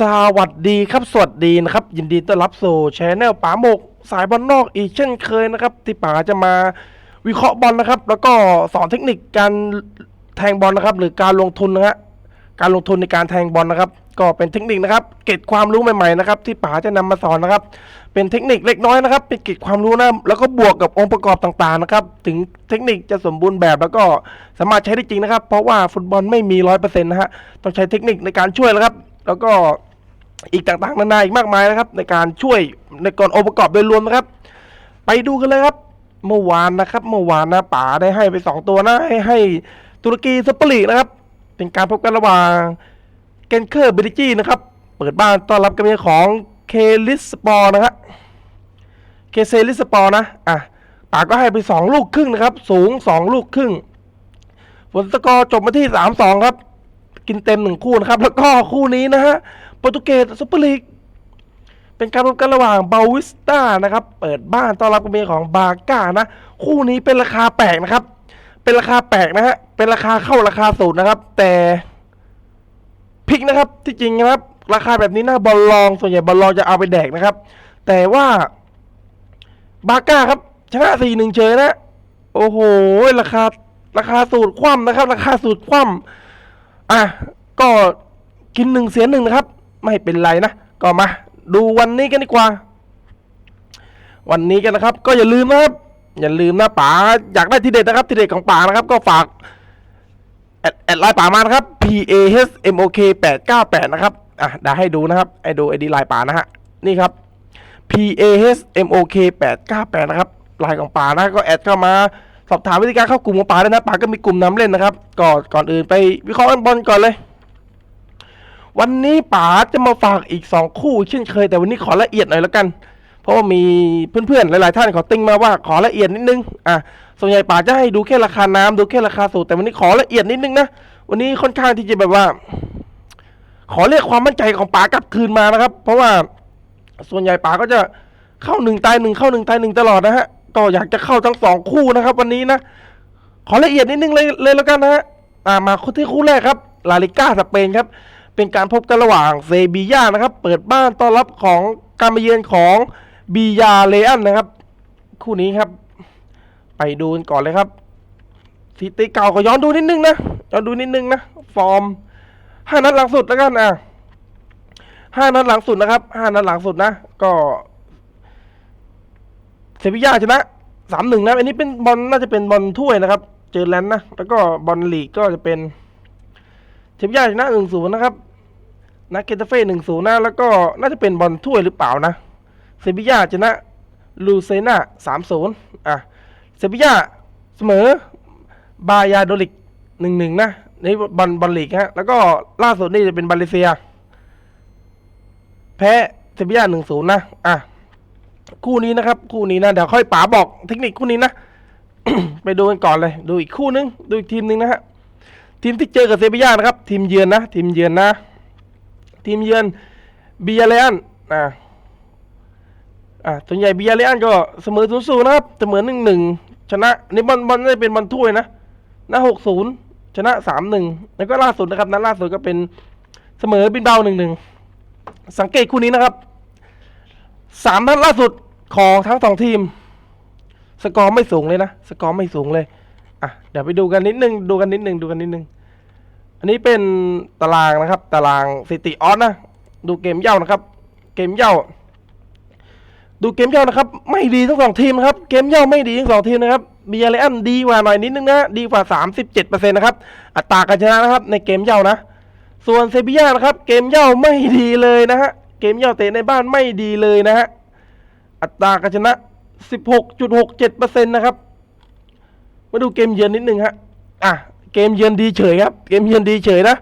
สวัสดีครับ สวัสดีนะครับ ยินดีต้อนรับสู่ชแนลป๋าหมก สายบอลนอกอีกเช่นเคยนะครับ ที่ป๋าจะมาวิเคราะห์บอลนะครับ แล้วก็สอนเทคนิคการแทงบอลนะครับ หรือการลงทุนนะฮะการลงทุนในการแทงบอลนะครับ ก็เป็นเทคนิคนะครับ เกร็ดความรู้ใหม่ๆนะครับ ที่ป๋าจะนำมาสอนนะครับ เป็นเทคนิคเล็กน้อยนะครับ เป็นเกร็ดความรู้นะแล้วก็บวกกับองค์ประกอบต่างๆนะครับ ถึงเทคนิคจะสมบูรณ์แบบแล้วก็สามารถใช้ได้จริงนะครับ เพราะว่าฟุตบอลไม่มีร้อยเปอร์เซ็นต์นะฮะต้องใช้เทคนิคในการช่วยแล้วครับ แล้วก็อีกต่างๆนานาอีกมากมายนะครับ ในการช่วยในก่อนองค์ประกอบโดยรวมนะครับ ไปดูกันเลยครับ เมื่อวานนะครับ เมื่อวานนะป๋าได้ให้ไปสองตัวนะให้ให้ตุรกีซุปเปร์ลีนะครับ เป็นการพบกันระหว่างเกนเคอร์เบริจีนะครับ เปิดบ้านต้อนรับการเยือนของเคลิสปอร์นะครับเคเซลิสปอร์นะอะป๋าก็ให้ไปสองลูกครึ่งนะครับ สูงสองลูกครึ่งผลสกอร์จบมาที่สามสองครับ กินเต็มหนึ่งคู่นะครับ แล้วก็คู่นี้นะฮะโปรตุเกสซุปเปอร์ลีกเป็นการพบกันระหว่างเบาวิสตานะครับ เปิดบ้านต้อนรับการเยือนของบาก้านะ คู่นี้เป็นราคาแปลกนะครับ เป็นราคาแปลกนะฮะ เป็นราคาเข้าราคาสูตรนะครับ แต่พลิกนะครับ ที่จริงนะครับ ราคาแบบนี้นะบอลลองส่วนใหญ่บอลลองจะเอาไปแดกนะครับ แต่ว่าบาก้าครับชนะสี่หนึ่งเฉยนะ โอ้โห ราคาราคาสูตรคว่ำนะครับ ราคาสูตรคว่ำ อะก็กินหนึ่งเสียหนึ่งนะครับ ไม่เป็นไรนะ ก็มา ดูวันนี้กันดีกว่า วันนี้กันนะครับ ก็อย่าลืมนะครับ อย่าลืมนะป๋าอยากได้ทีเด็ดนะครับทีเด็ดของป๋านะครับ ก็ฝากแอดแอดไลน์ป๋ามานะครับ P A H M O K 8 9 8นะครับอะเดี๋ยวให้ดูนะครับให้ดูไอดีไลน์ป๋านะฮะนี่ครับ P A H M O K 8 9 8นะครับไลน์ของป๋านะก็แอดเข้ามา สอบถามวิธีการเข้ากลุ่มของป๋าด้วยนะป๋าก็มีกลุ่มนำเล่นนะครับก่อนก่อนอื่นไปวิเคราะห์บอลก่อนเลย วันนี้ป๋าจะมาฝากอีกสองคู่เช่นเคยแต่วันนี้ขอละเอียดหน่อยแล้วกัน เพราะว่ามีเพื่อนๆหลายๆท่านขอติ้งมาว่าขอละเอียดนิดนึงอะส่วนใหญ่ป๋าจะให้ดูแค่ราคาน้ำดูแค่ราคาสูตรแต่วันนี้ขอละเอียดนิดนึงนะวันนี้ค่อนข้างที่จะแบบว่า ขอเรียกความมั่นใจของป๋ากลับคืนมานะครับ เพราะว่าส่วนใหญ่ป๋าก็จะเข้าหนึ่งตายหนึ่งเข้าหนึ่งตายหนึ่งตลอดนะฮะ ก็อยากจะเข้าทั้งสองคู่นะครับ วันนี้นะขอละเอียดนิดนึงเลยเลยแล้วกันนะฮะอ่ามาคู่ที่คู่แรกครับลาลิก้าสเปนครับ เป็นการพบกันระหว่างเซบีย่านะครับ เปิดบ้านต้อนรับของการมาเยือนของบียาเลอันนะครับ คู่นี้ครับ ไปดูกันก่อนเลยครับสิติเก่าก็ย้อนดูนิดนึงนะย้อนดูนิดนึงนะฟอร์มห้านัดหลังสุดแล้วกันอะห้านัดหลังสุดนะครับห้านัดหลังสุดนะก็ เซบีย่าชนะสามหนึ่งนะอันนี้เป็นบอลน่าจะเป็นบอลถ้วยนะครับ เจอแลนด์นะ แล้วก็บอลลีกก็จะเป็นเทปย่าชนะหนึ่งศูนย์นะครับนะเกตาเฟ่หนึ่งศูนย์นะแล้วก็น่าจะเป็นบอลถ้วยหรือเปล่านะ เซบีย่าชนะลูเซนาสามศูนย์อะ เซบีย่าเสมอบายาโดลิกหนึ่งหนึ่งนะนี่บอลบอลลีกฮะแล้วก็ล่าสุดนี่จะเป็นบาเลเซีย แพ้เซบีย่าหนึ่งศูนย์นะอะ คู่นี้นะครับ คู่นี้นะเดี๋ยวค่อยป๋าบอกเทคนิคคู่นี้นะ ไปดูกันก่อนเลย ดูอีกคู่นึง ดูอีกทีมนึงนะฮะทีมที่เจอกับเซบีย่านะครับ ทีมเยือนนะ ทีมเยือนนะ ทีมเยือนบียาเลอันอ่าอ่าส่วนใหญ่บียาเลอันก็เสมอศูนย์ศูนย์นะครับเสมอหนึ่งหนึ่งชนะนี่บอลบอลน่าจะเป็นบอลถ้วยนะนะหกศูนย์ชนะสามหนึ่งแล้วก็ล่าสุดนะครับนัดล่าสุดก็เป็นเสมอบินเบาหนึ่งหนึ่งสังเกตคู่นี้นะครับ สามนัดล่าสุดของทั้งสองทีม สกอร์ไม่สูงเลยนะ สกอร์ไม่สูงเลย อะ เดี๋ยวไปดูกันนิดนึง ดูกันนิดนึง ดูกันนิดนึง อันนี้เป็นตารางนะครับ ตารางสิติออสนะ ดูเกมเย่านะครับ เกมเย่า ดูเกมเย่านะครับ ไม่ดีทั้งสองทีมครับ เกมเย่าไม่ดีทั้งสองทีมนะครับบีอาร์เรอันดีกว่าหน่อยนิดนึงนะ ดีกว่า 37%นะครับ อัตราการชนะนะครับ ในเกมเย่านะ ส่วนเซบีย่านะครับ เกมเย่าไม่ดีเลยนะฮะ เกมเย่าเตะในบ้านไม่ดีเลยนะฮะ อัตราการชนะ 16.67%นะครับ มาดูเกมเยือนนิดนึงฮะ อะ เกมเยือนดีเฉยครับ เกมเยือนดีเฉยนะ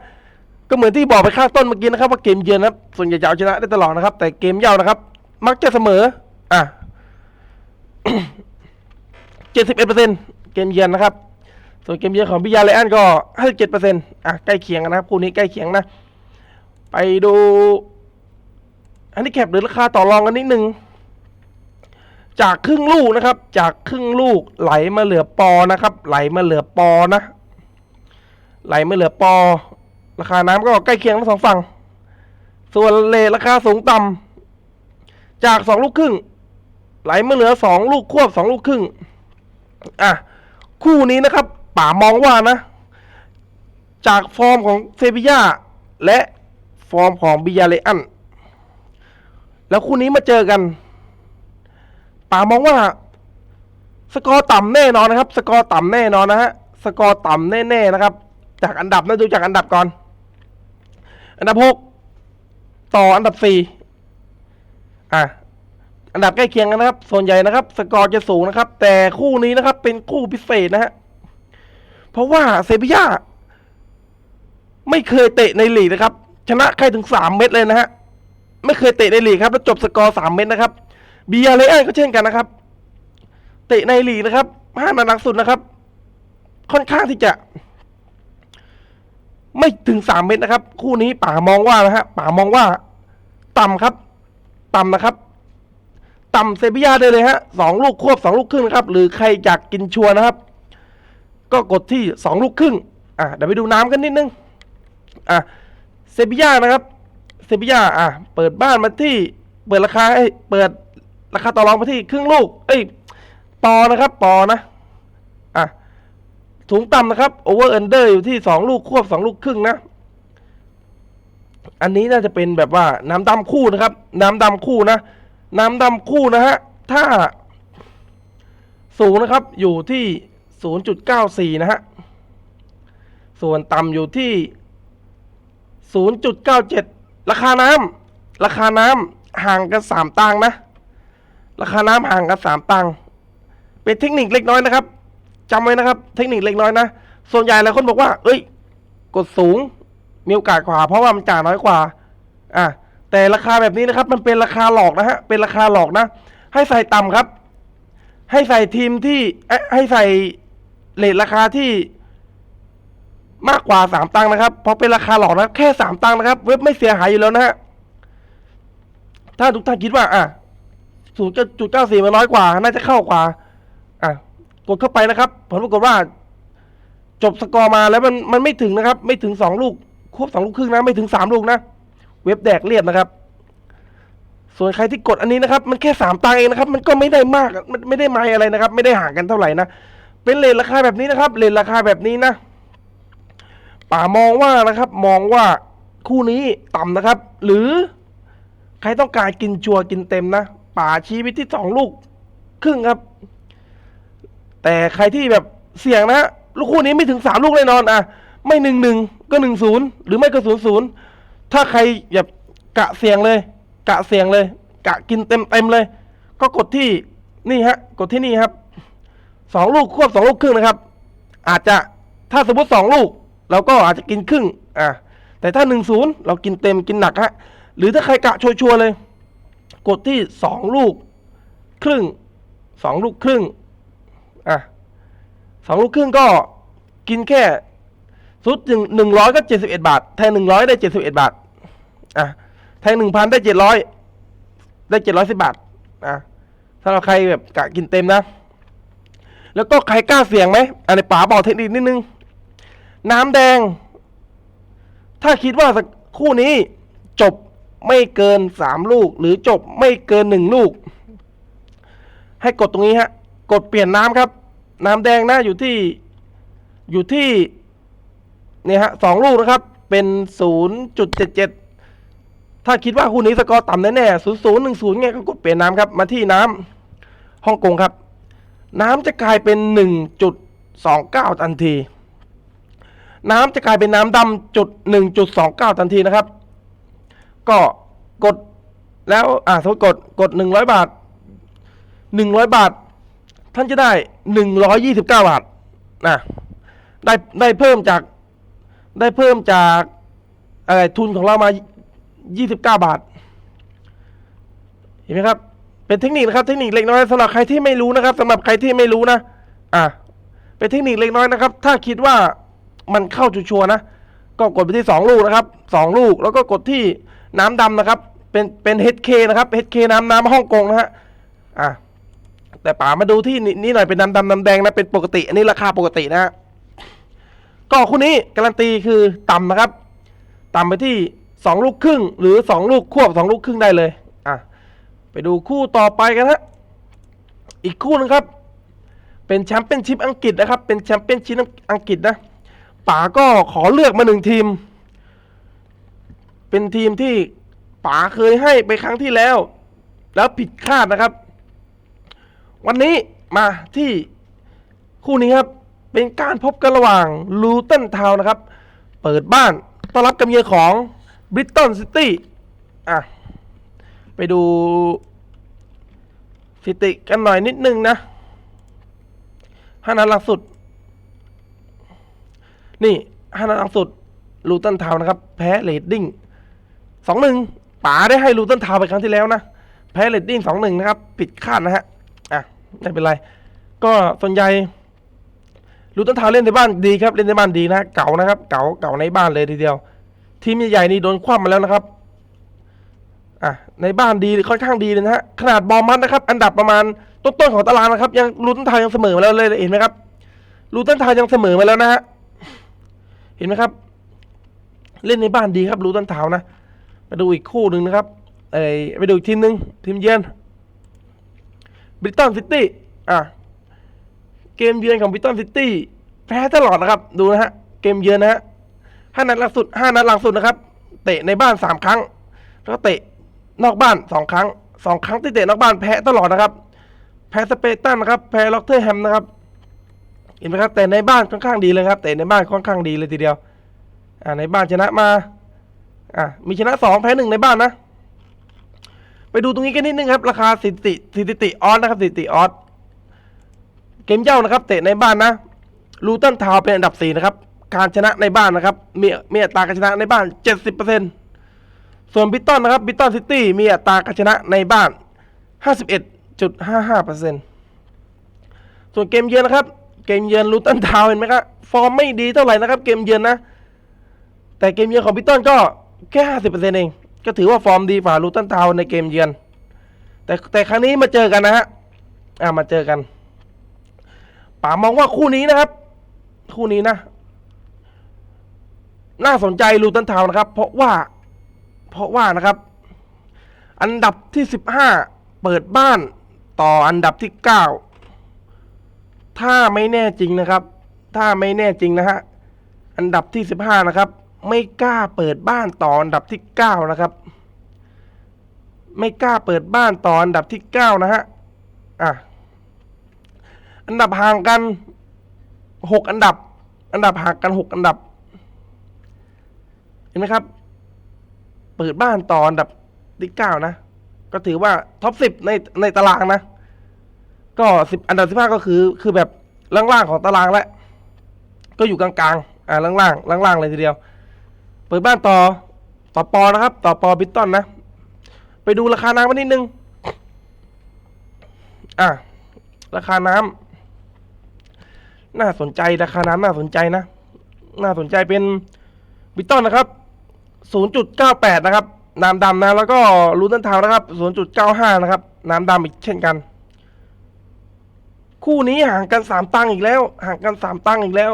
ก็เหมือนที่บอกไปข้างต้นเมื่อกี้นะครับว่าเกมเยือนนะครับส่วนใหญ่จะเอาชนะได้ตลอดนะครับ แต่เกมเย่านะครับ มักจะเสมอ อะ 71%เกมเยือนนะครับ ส่วนเกมเยือนของบิยาเลอันก็ 57%อะ ใกล้เคียงกันนะครับ คู่นี้ใกล้เคียงนะ ไปดู อันนี้แคปหรือราคาต่อรองกันนิดนึง จากครึ่งลูกนะครับ จากครึ่งลูกไหลมาเหลือปอนะครับ ไหลมาเหลือปอนะ ไหลมาเหลือปอ ราคาน้ำก็ใกล้เคียงทั้งสองฝั่ง ส่วนเลทราคาสูงต่ำจากสองลูกครึ่ง ไหลมาเหลือสองลูกควบสองลูกครึ่งอะคู่นี้นะครับป๋ามองว่านะ จากฟอร์มของเซบียาและฟอร์มของบิยาเลอัน แล้วคู่นี้มาเจอกันป๋ามองว่า สกอร์ต่ำแน่นอนนะครับ สกอร์ต่ำแน่นอนนะฮะสกอร์ต่ำแน่ๆนะครับ จากอันดับนะดูจากอันดับก่อน อันดับหกต่ออันดับสี่อะอันดับใกล้เคียงกันนะครับ ส่วนใหญ่นะครับ สกอร์จะสูงนะครับ แต่คู่นี้นะครับ เป็นคู่พิเศษนะฮะเพราะว่าเซบีย่าไม่เคยเตะในลีกนะครับ ชนะใครถึงสามเม็ดเลยนะฮะ ไม่เคยเตะในลีกครับ แล้วจบสกอร์สามเม็ดนะครับบียาเลอันก็เช่นกันนะครับ เตะในลีกนะครับห้านัดหลังสุดนะครับ ค่อนข้างที่จะ ไม่ถึงสามเม็ดนะครับ คู่นี้ป่ามองว่านะฮะป่ามองว่า ต่ำครับ ต่ำนะครับ ต่ำเซบียาได้เลยฮะสองลูกควบสองลูกครึ่งนะครับ หรือใครอยากกินชัวนะครับ ก็กดที่สองลูกครึ่งอะเดี๋ยวไปดูน้ำกันนิดนึงอะเซบียานะครับ เซบียาอะ เปิดบ้านมาที่ เปิดราคาให้เปิดราคาต่อรองมาที่ครึ่งลูก เอ้ยปอนะครับ ปอนะ อะ สูงต่ำนะครับโอเวอร์ n อนเดอร์อยู่ที่สองลูกควบสองลูกครึ่งนะ อันนี้น่าจะเป็นแบบว่าน้ำดำคู่นะครับ น้ำดำคู่นะ น้ำดำคู่นะฮะ ถ้า สูงนะครับ อยู่ที่ศูนย์จุดเก้าสี่นะฮะ ส่วนต่ำอยู่ที่ศูนย์จุดเก้าเจ็ด ราคาน้ำราคาน้ำห่างกันสามตังนะ ราคาน้ำห่างกันสามตังเป็นเทคนิคเล็กน้อยนะครับจำไว้นะครับ เทคนิคเล็กน้อยนะส่วนใหญ่หลายคนบอกว่า เอ้ย กดสูงมีโอกาสกว่า เพราะว่ามันจ่ายน้อยกว่า อะแต่ราคาแบบนี้นะครับ มันเป็นราคาหลอกนะฮะเป็นราคาหลอกนะ ให้ใส่ต่ำครับ ให้ใส่ทีมที่เอ๊ะให้ใส่เลทราคาที่ มากกว่าสามตังค์นะครับ เพราะเป็นราคาหลอกนะแค่สามตังค์นะครับ เว็บไม่เสียหายอยู่แล้วนะฮะถ้าทุกท่านคิดว่า อะศูนย์จุดเก้าสี่มันน้อยกว่า น่าจะเข้ากว่า อะ กดเข้าไปนะครับ ผลปรากฏว่า จบสกอร์มาแล้วมันมันไม่ถึงนะครับ ไม่ถึงสองลูกควบสองลูกครึ่งนะ ไม่ถึงสามลูกนะ เว็บแดกเรียบนะครับ ส่วนใครที่กดอันนี้นะครับ มันแค่สามตังค์เองนะครับ มันก็ไม่ได้มาก มันไม่ได้ไม่อะไรนะครับ ไม่ได้ห่างกันเท่าไหร่นะ เป็นเลทราคาแบบนี้นะครับ เลทราคาแบบนี้นะ ป่ามองว่านะครับ มองว่าคู่นี้ต่ำนะครับ หรือใครต้องการกินชัวกินเต็มนะ ป่าชี้ไปที่สองลูก ครึ่งครับ แต่ใครที่แบบเสี่ยงนะลูกคู่นี้ไม่ถึงสามลูกแน่นอนอะ ไม่หนึ่งหนึ่งก็หนึ่งศูนย์หรือไม่ก็ศูนย์ศูนย์ถ้าใครแบบกะเสี่ยงเลย กะเสี่ยงเลย กะกินเต็มเต็มเลย ก็กดที่นี่ฮะ กดที่นี่ครับสองลูกควบสองลูกครึ่งนะครับ อาจจะถ้าสมมติสองลูก เราก็อาจจะกินครึ่งอะแต่ถ้าหนึ่งศูนย์เรากินเต็มกินหนักฮะหรือถ้าใครกะชัวร์เลย กดที่สองลูกครึ่งสองลูกครึ่งอะสองลูกครึ่งก็กินแค่สุดหนึ่งหนึ่งร้อยก็เจ็ดสิบเอ็ดบาท แทนหนึ่งร้อยได้เจ็ดสิบเอ็ดบาทอะแทงหนึ่งพันได้เจ็ดร้อยได้เจ็ดร้อยสิบบาทอะถ้าเราใครแบบกะกินเต็มนะ แล้วก็ใครกล้าเสี่ยงไหมอันนี้ป๋าบอกเทคนิคนิดนึง น้ำแดง ถ้าคิดว่าสักคู่นี้จบไม่เกินสามลูก หรือจบไม่เกินหนึ่งลูก ให้กดตรงนี้ฮะ กดเปลี่ยนน้ำครับ น้ำแดงนะอยู่ที่อยู่ที่เนี่ยฮะสองลูกนะครับ เป็นศูนย์จุดเจ็ดเจ็ดถ้าคิดว่าคู่นี้สกอร์ต่ำแน่ๆศูนย์ศูนย์หนึ่งศูนย์เนี่ยก็กดเปลี่ยนน้ำครับ มาที่น้ำฮ่องกงครับ น้ำจะกลายเป็นหนึ่งจุดสองเก้าทันที น้ำจะกลายเป็นน้ำดำจุดหนึ่งจุดสองเก้าทันทีนะครับ ก็กดแล้วอ่าสมมติกดกดหนึ่งร้อยบาทหนึ่งร้อยบาท ท่านจะได้หนึ่งร้อยยี่สิบเก้าบาทนะได้ได้เพิ่มจากได้เพิ่มจากอะไรทุนของเรามายี่สิบเก้าบาท เห็นไหมครับ เป็นเทคนิคนะครับเทคนิคเล็กน้อยสำหรับใครที่ไม่รู้นะครับสำหรับใครที่ไม่รู้นะ อะเป็นเทคนิคเล็กน้อยนะครับ ถ้าคิดว่า มันเข้าชัวร์นะ ก็กดไปที่สองลูกนะครับสองลูกแล้วก็กดที่น้ำดำนะครับ เป็นเป็น HK นะครับ HK น้ำน้ำฮ่องกงนะฮะอะแต่ป๋ามาดูที่นี่หน่อยเป็นน้ำดำน้ำแดงนะเป็นปกติ อันนี้ราคาปกตินะฮะก็คู่นี้การันตีคือต่ำนะครับ ต่ำไปที่สองลูกครึ่ง หรือสองลูกควบสองลูกครึ่งได้เลยอะไปดูคู่ต่อไปกันฮะอีกคู่นึงครับ เป็นแชมเปี้ยนชิพอังกฤษนะครับ เป็นแชมเปี้ยนชิพอังกฤษนะ ป๋าก็ขอเลือกมาหนึ่งทีม เป็นทีมที่ป๋าเคยให้ไปครั้งที่แล้ว แล้วผิดคาดนะครับ วันนี้มาที่คู่นี้ครับ เป็นการพบกันระหว่างลูตันทาวนะครับ เปิดบ้านต้อนรับกับเยือของบริตตันซิตี้อะ ไปดูสถิติกันหน่อยนิดนึงนะห้านัดหลังสุด นี่ห้านัดหลังสุดลูตันทาวนะครับ แพ้เรดดิ้งสองหนึ่งป๋าได้ให้ลูตันทาวไปครั้งที่แล้วนะ แพ้เรดดิ้งสองหนึ่งนะครับ ผิดคาดนะฮะ อะ ไม่เป็นไร ก็ส่วนใหญ่ลูตันทาวเล่นในบ้านดีครับ เล่นในบ้านดีนะ เก่านะครับ เก่า เก่าในบ้านเลยทีเดียว ทีมใหญ่ๆนี่โดนคว่ำมาแล้วนะครับ อะ ในบ้านดีค่อนข้างดีเลยนะฮะ ขนาดบอลมัดนะครับ อันดับประมาณต้นๆของตารางนะครับ ยังลูตันทาวยังเสมอมาแล้วเลยเห็นไหมครับ ลูตันทาวยังเสมอมาแล้วนะฮะ เห็นไหมครับ เล่นในบ้านดีครับลูตันทาวนะมาดูอีกคู่หนึ่งนะครับเอ้ยไปดูอีกทีมหนึ่งทีมเยือนบริตันซิตี้อะเกมเยือนของบริตันซิตี้แพ้ตลอดนะครับ ดูนะฮะเกมเยือนนะฮะห้านัดหลังสุดห้านัดหลังสุดนะครับ เตะในบ้านสามครั้ง แล้วก็เตะนอกบ้านสองครั้งสองครั้งที่เตะนอกบ้านแพ้ตลอดนะครับ แพ้สเปตันนะครับ แพ้ล็อกเทอร์แฮมนะครับ ห็นไหมครับแต่ในบ้านค่อนข้างดีเลยครับแต่ในบ้านค่อนข้างดีเลยทีเดียวอ่าในบ้านชนะมาอะมีชนะสองแพ้หนึ่งในบ้านนะ ไปดูตรงนี้กันนิดนึงครับ ราคาสถิติสถิติออสนะครับสถิติออสเกมเย่านะครับเตะในบ้านนะลูตันทาวเป็นอันดับสี่นะครับการชนะในบ้านนะครับมีมีอัตราการชนะในบ้านเจ็ดสิบเปอร์เซ็นต์ส่วนบิตตันนะครับบิตตันซิตี้มีอัตราการชนะในบ้านห้าสิบเอ็ดจุดห้าห้าเปอร์เซ็นต์ส่วนเกมเยือนนะครับ เกมเยือนลูตันทาวเห็นไหมครับฟอร์มไม่ดีเท่าไหร่นะครับ เกมเยือนนะ แต่เกมเยือนของบิตตันก็แค่ห้าสิบเปอร์เซ็นต์เองก็ถือว่าฟอร์มดีฝ่าลูตันทาวในเกมเยือน แต่แต่ครั้งนี้มาเจอกันนะฮะอ่ามาเจอกันป๋ามองว่าคู่นี้นะครับ คู่นี้นะ น่าสนใจลูตันทาวนะครับ เพราะว่าเพราะว่านะครับ อันดับที่สิบห้าเปิดบ้านต่ออันดับที่เก้า ถ้าไม่แน่จริงนะครับ ถ้าไม่แน่จริงนะฮะ อันดับที่สิบห้านะครับ ไม่กล้าเปิดบ้านต่ออันดับที่เก้านะครับ ไม่กล้าเปิดบ้านต่ออันดับที่เก้านะฮะ อะ อันดับห่างกันหกอันดับ อันดับห่างกันหกอันดับ เห็นไหมครับ เปิดบ้านต่ออันดับที่เก้านะ ก็ถือว่าท็อปสิบในในตารางนะ ก็สิบอันดับสิบห้าก็คือคือแบบล่างๆของตารางแล้วก็อยู่กลางๆ อ่าล่างๆล่างๆเลยทีเดียว เปิดบ้านต่อต่อปอนะครับ ต่อปอบิตตันนะ ไปดูราคาน้ำมานิดนึง อะราคาน้ำน่าสนใจราคาน้ำน่าสนใจนะ น่าสนใจเป็นบิตตันนะครับ 0.98 นะครับ น้ำดำนะ แล้วก็รูตันทาวน์นะครับ 0.95 นะครับ น้ำดำอีกเช่นกัน คู่นี้ห่างกันสามตังค์อีกแล้ว ห่างกันสามตังค์อีกแล้ว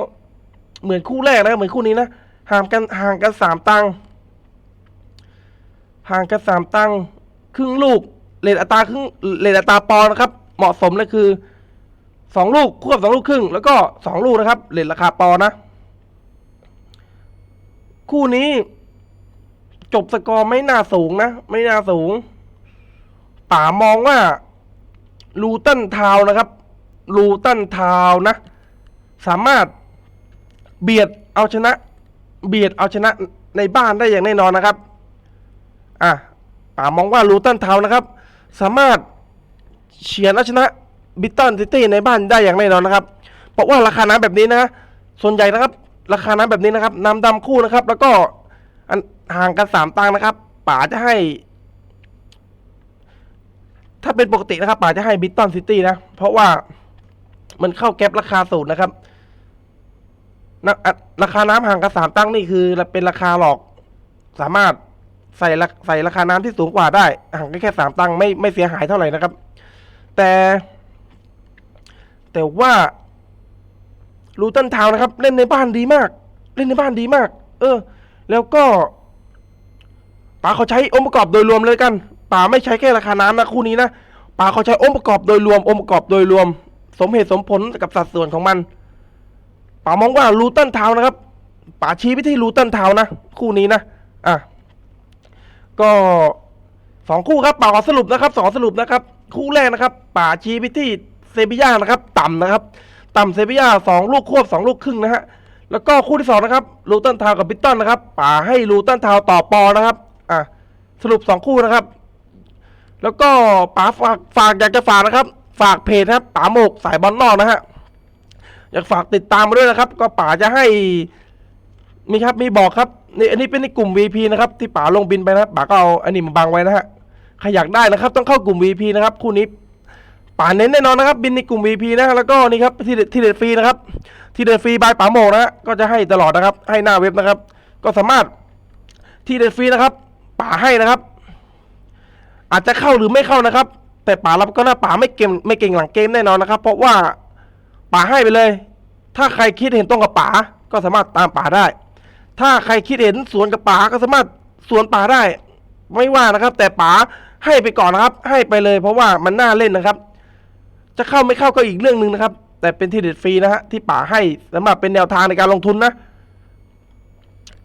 เหมือนคู่แรกนะเหมือนคู่นี้นะห่างกันห่างกันสามตังค์ห่างกันสามตังค์ครึ่งลูกเลทอัตราครึ่งเลทอัตราปอนนะครับ เหมาะสมเลยคือสองลูกควบสองลูกครึ่ง แล้วก็สองลูกนะครับเลทราคาปอนนะ คู่นี้ จบสกอร์ไม่น่าสูงนะ ไม่น่าสูงป๋ามองว่าลูตันทาวนะครับ ลูตันทาวน์นะ สามารถเบียดเอาชนะ เบียดเอาชนะในบ้านได้อย่างแน่นอนนะครับ อะป๋ามองว่าลูตันทาวน์นะครับ สามารถเฉียนเอาชนะบิตตันซิตี้ในบ้านได้อย่างแน่นอนนะครับ เพราะว่าราคาน้ำแบบนี้นะ ส่วนใหญ่นะครับ ราคาน้ำแบบนี้นะครับน้ำดำคู่นะครับ แล้วก็ห่างกันสามตังค์นะครับ ป๋าจะให้ ถ้าเป็นปกตินะครับ ป๋าจะให้บิตตันซิตี้นะ เพราะว่า มันเข้าแก๊ปราคาสูตรนะครับนะราคาน้ำห่างกันสามตั้งนี่คือเป็นราคาหลอก สามารถใส่ราใส่ราคาน้ำที่สูงกว่าได้ห่างกันแค่สามตั้งไม่ไม่เสียหายเท่าไหร่นะครับ แต่ แต่ว่าลูตันทาวน์นะครับ เล่นในบ้านดีมาก เล่นในบ้านดีมาก เออ แล้วก็ป๋าเขาใช้องค์ประกอบโดยรวมเลยกันป๋าไม่ใช้แค่ราคาน้ำนะคู่นี้นะป๋าเขาใช้องค์ประกอบโดยรวมองค์ประกอบโดยรวม สมเหตุสมผลกับสัดส่วนของมัน ป๋ามองว่ารูตันท้านะครับ ป๋าชี้ไปที่รูตันท้านะ คู่นี้นะอะก็สองคู่ครับป๋าขอสรุปนะครับสองสรุปนะครับ คู่แรกนะครับ ป๋าชี้ไปที่เซบีย่านะครับ ต่ำนะครับ ต่ำเซบีย่าสองลูกควบสองลูกครึ่งนะฮะแล้วก็คู่ที่สองนะครับลูตันทาวกับบิตตันนะครับป๋าให้ลูตันทาวต่อปอนะครับอะสรุปสองคู่นะครับ แล้วก็ป๋าฝากฝากอยากจะฝากนะครับ ฝากเพจนะครับป๋าโมกสายบอลนอกนะฮะอยากฝากติดตามมาด้วยนะครับ ก็ป๋าจะให้มีครับมีบอกครับนี่อันนี้เป็นในกลุ่ม VP นะครับที่ป๋าลงบินไปนะป๋าก็เอาอันนี้มาบังไว้นะฮะใครอยากได้นะครับ ต้องเข้ากลุ่ม VP นะครับคู่นี้ป่าเน้นแน่นอนนะครับ บินในกลุ่ม VP นะแล้วก็นี่ครับที่เด็ดที่เด็ดฟรีนะครับ ที่เด็ดฟรีบายป๋าโมกนะฮะก็จะให้ตลอดนะครับ ให้หน้าเว็บนะครับ ก็สามารถที่เด็ดฟรีนะครับป่าให้นะครับ อาจจะเข้าหรือไม่เข้านะครับ แต่ป่ารับก็น่าป่าไม่เก่งไม่เก่งหลังเกมแน่นอนนะครับ เพราะว่าป่าให้ไปเลย ถ้าใครคิดเห็นตรงกับป่าก็สามารถตามป่าได้ ถ้าใครคิดเห็นสวนกับป่าก็สามารถสวนป่าได้ ไม่ว่านะครับ แต่ป๋าให้ไปก่อนนะครับ ให้ไปเลย เพราะว่ามันน่าเล่นนะครับ จะเข้าไม่เข้าก็อีกเรื่องหนึ่งนะครับ แต่เป็นที่เด็ดฟรีนะฮะที่ป๋าให้สำหรับเป็นแนวทางในการลงทุนนะ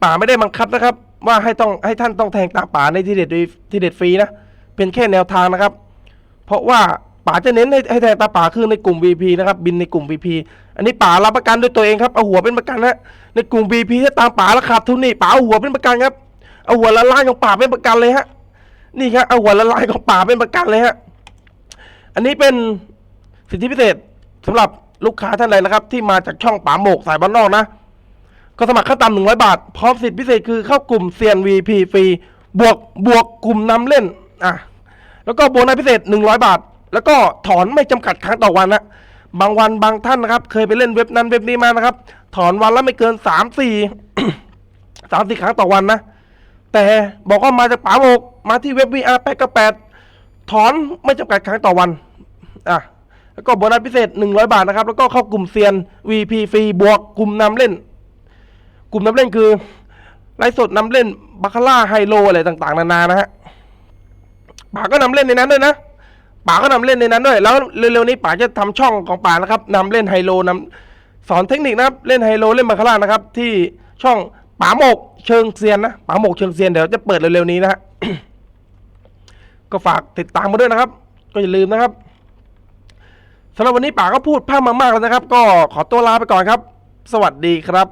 ป๋าไม่ได้บังคับนะครับ ว่าให้ต้องให้ท่านต้องแทงตามป๋าในที่เด็ดที่เด็ดฟรีนะเป็นแค่แนวทางนะครับ เพราะว่าป๋าจะเน้นให้ให้แทงตาป๋าคือในกลุ่ม VP นะครับ บินในกลุ่ม VP อันนี้ป๋ารับประกันด้วยตัวเองครับ เอาหัวเป็นประกันนะในกลุ่ม VP ถ้าตามป๋าแล้วขาดทุนนี่ป๋าเอาหัวเป็นประกันครับ เอาหัวละลานของป๋าเป็นประกันเลยฮะ นี่ครับ เอาหัวละลายของป่าเป็นประกันเลยฮะ อันนี้เป็นสิทธิพิเศษสำหรับลูกค้าท่านใดนะครับ ที่มาจากช่องป่าโมกสายบ้านนอกนะ ก็สมัครขั้นต่ำหนึ่งร้อยบาท พร้อมสิทธิพิเศษคือเข้ากลุ่มเซียน VP ฟรี บวกบวกกลุ่มนำเล่น อะ แล้วก็โบนัสพิเศษหนึ่งร้อยบาท แล้วก็ถอนไม่จำกัดครั้งต่อวันนะบางวันบางท่านนะครับ เคยไปเล่นเว็บนั้นเว็บนี้มานะครับ ถอนวันละไม่เกินสามสี่สามสี่ครั้งต่อวันนะแต่บอกว่ามาจากป๋าโมกมาที่เว็บ VR 8กับ8ถอนไม่จำกัดครั้งต่อวันอะแล้วก็โบนัสพิเศษ 100 บาทนะครับ แล้วก็เข้ากลุ่มเซียน VP ฟรีบวกกลุ่มนำเล่น กลุ่มนำเล่นคือไลฟ์สดนำเล่นบาคาร่าไฮโลอะไรต่าง ๆ นานานะฮะ ป๋าก็นำเล่นในนั้นด้วยนะป๋าก็นำเล่นในนั้นด้วย แล้วเร็วๆนี้ป๋าจะทำช่องของป๋านะครับนำเล่นไฮโลนำสอนเทคนิคนะครับเล่นไฮโลเล่นบาคาร่านะครับ ที่ช่องป๋าโมกเชิงเซียนนะป๋าโมกเชิงเซียนเดี๋ยวจะเปิดเร็วๆนี้นะฮะก็ฝากติดตามมาด้วยนะครับ ก็อย่าลืมนะครับสำหรับวันนี้ป๋าก็พูดพร่ำมามากแล้วนะครับ ก็ขอตัวลาไปก่อนครับ สวัสดีครับ